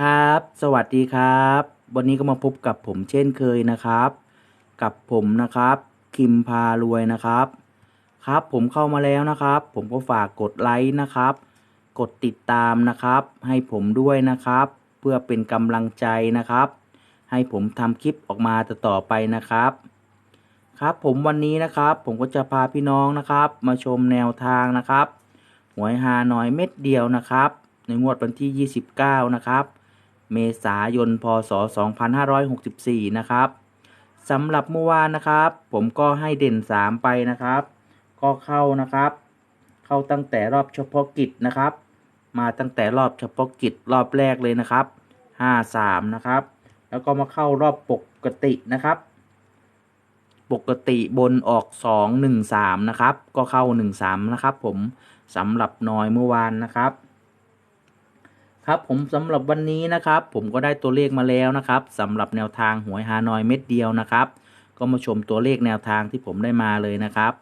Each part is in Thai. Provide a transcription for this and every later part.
ครับ สวัสดีครับ วันนี้ก็มาพบกับผมเช่นเคยนะครับ กับผมนะครับ คิมพารวยนะครับ ครับผมเข้ามาแล้วนะครับ ผมก็ฝากกดไลค์นะครับ กดติดตามนะครับ ให้ผมด้วยนะครับ เพื่อเป็นกำลังใจนะครับ ให้ผมทำคลิปออกมาต่อไปนะครับ ครับผมวันนี้นะครับ ผมก็จะพาพี่น้องนะครับ มาชมแนวทางนะครับหวยฮานอยเม็ดเดียวนะครับ ในงวดวันที่ 29 นะครับ เมษายน พศ 2564 นะครับสำหรับเมื่อวานนะครับ ผมก็ให้เด่น 3 ไปนะครับ ก็เข้านะครับ เข้าตั้งแต่รอบเฉพาะกิจนะครับ มาตั้งแต่รอบเฉพาะกิจรอบแรกเลยนะครับ 53 นะครับ แล้วก็มาเข้ารอบปกตินะครับ ปกติบนออก 2 1 3 นะครับ ก็เข้า 1 3 นะครับ ผมสำหรับน้อยเมื่อวานนะครับ ครับผมสำหรับวันนี้นะครับ ผมก็ได้ตัวเลขมาแล้วนะครับสำหรับแนวทางหวยฮานอยเม็ดเดียวนะครับ ก็มาชมตัวเลขแนวทางที่ผมได้มาเลยนะครับ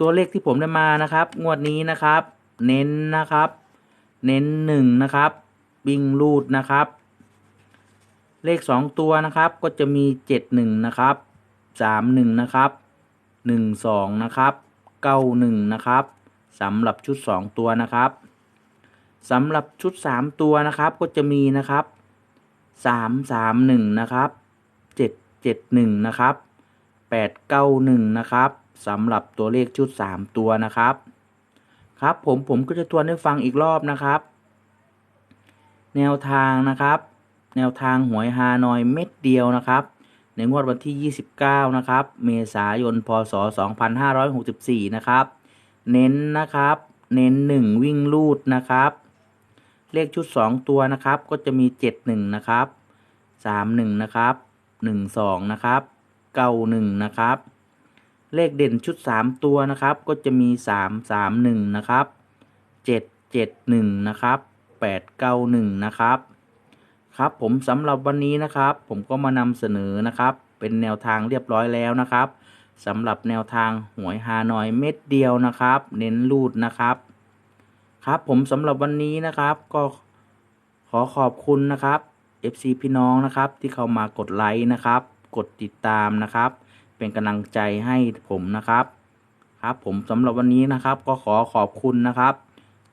ตัวเลขที่ผมได้มานะครับ งวดนี้นะครับ เน้นนะครับ เน้นหนึ่งนะครับบิงรูดนะครับ เลขสองตัวนะครับก็จะมีเจ็ดหนึ่งนะครับสามหนึ่งนะครับหนึ่งสองนะครับเก้าหนึ่งนะครับสำหรับชุดสองตัวนะครับ สำหรับชุด 3 ตัวนะครับก็จะมีนะครับ 3 3 1 นะครับ 7 7 1 นะครับ 8 9 1 นะครับสำหรับตัวเลขชุด 3 ตัวนะครับ ครับผมผมก็จะทวนให้ฟังอีกรอบนะครับ แนวทางนะครับ แนวทางหวยฮานอยเม็ดเดียวนะครับ ในงวดวันที่ 29 นะครับ เมษายน พศ 2564 นะครับ เน้นนะครับ เน้น 1 วิ่งลูดนะครับ เลขชุด 2 ตัวนะครับ ก็จะมี 71 นะครับ 31 นะครับ 12 นะครับ91 นะครับ เลขเด่นชุด 3 ตัวนะครับ ก็จะมี 331 นะครับ 771 นะครับ 891 นะครับ ครับผมสำหรับวันนี้นะครับ ผมก็มานำเสนอนะครับ เป็นแนวทางเรียบร้อยแล้วนะครับสำหรับแนวทางหวยฮานอยเม็ดเดียวนะครับ เน้นรูดนะครับ ครับผมสำหรับวันนี้นะครับก็ขอขอบคุณนะครับ FC พี่น้องนะครับที่เข้ามากดไลค์นะครับ กดติดตามนะครับ เป็นกำลังใจให้ผมนะครับครับผมสำหรับวันนี้นะครับก็ขอขอบคุณนะครับ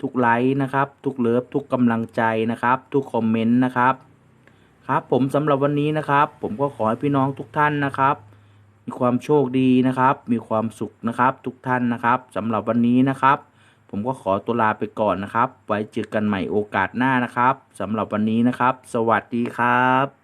ทุกไลค์นะครับ ทุกเลิฟทุกกำลังใจนะครับ ทุกคอมเมนต์นะครับ ครับผมสำหรับวันนี้นะครับ ผมก็ขอให้พี่น้องทุกท่านนะครับ มีความโชคดีนะครับ มีความสุขนะครับ ทุกท่านนะครับสำหรับวันนี้นะครับ ผมก็ขอตัวลาไปก่อนนะครับ ไว้เจอกันใหม่โอกาสหน้านะครับสำหรับวันนี้นะครับ สวัสดีครับ